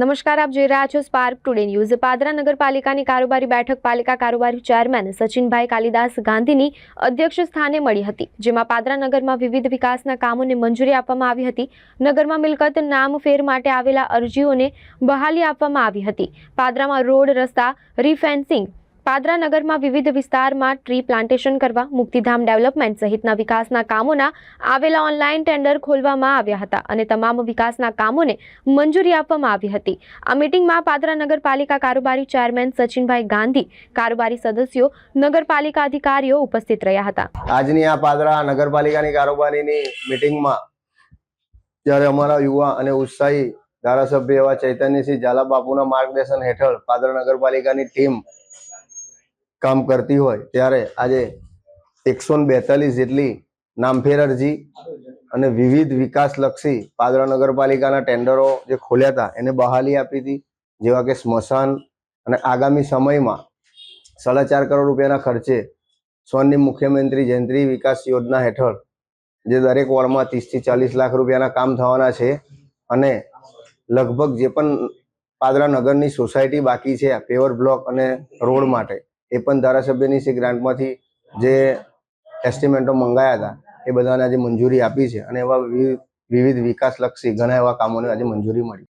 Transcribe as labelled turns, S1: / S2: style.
S1: નમસ્કાર, આપ જોઈ રહ્યા છો સ્પાર્ક ટુડે ન્યૂઝ પાદરા નગરપાલિકાની કારોબારી બેઠક પાલિકા કારોબારી ચેરમેન સચિનભાઈ કાલિદાસ ગાંધીની અધ્યક્ષ સ્થાને મળી હતી, જેમાં પાદરા નગરમાં વિવિધ વિકાસના કામોને મંજૂરી આપવામાં આવી હતી. નગરમાં મિલકત, નામ, ફેર માટે આવેલા અરજીઓને બહાલી આપવામાં આવી હતી. પાદરામાં રોડ, રસ્તા, રીફેન્સિંગ પાદરા નગરમાં વિવિધ વિસ્તારમાં ટ્રી પ્લાન્ટેશન કરવા, મુક્તિધામ ડેવલપમેન્ટ સહિતના વિકાસના કામોના આવેલા ઓનલાઈન ટેન્ડર ખોલવામાં આવ્યા હતા અને તમામ વિકાસના કામોને મંજૂરી આપવામાં આવી હતી. આ મિટિંગમાં પાદરા નગરપાલિકા કારોબારી ચેરમેન સચિનભાઈ ગાંધી, કારોબારી સદસ્યો, નગરપાલિકા અધિકારીઓ ઉપસ્થિત રહ્યા હતા.
S2: આજની આ પાદરા નગરપાલિકાની કારોબારીની મિટિંગમાં જ્યારે અમારા યુવા અને ઉત્સાહી ધારાસભ્ય એવા ચૈતન્યસિંહ ઝાલા બાપુના માર્ગદર્શન હેઠળ પાદરા નગરપાલિકાની ટીમ કામ કરતી હોય ત્યારે આજે એકસો બેતાલીસ જેટલી નામફેર અરજી અને વિવિધ વિકાસલક્ષી પાદરા નગરપાલિકાના ટેન્ડરો જે ખોલ્યા હતા, એને બહાલી આપી હતી. જેવા કે સ્મશાન અને આગામી સમયમાં સાડા ચાર કરોડ રૂપિયાના ખર્ચે સ્વર્ણિમ મુખ્યમંત્રી જયંત્રી વિકાસ યોજના હેઠળ, જે દરેક વોર્ડમાં ત્રીસથી ચાલીસ લાખ રૂપિયાના કામ થવાના છે અને લગભગ જે પણ પાદરા નગરની સોસાયટી બાકી છે પેવર બ્લોક અને રોડ માટે એ પણ ધારાસભ્યની શ્રી ગ્રાન્ટમાંથી જે એસ્ટિમેટો મંગાયા હતા, એ બધાને આજે મંજૂરી આપી છે અને એવા વિવિધ વિકાસલક્ષી ઘણા એવા કામોને આજે મંજૂરી મળી.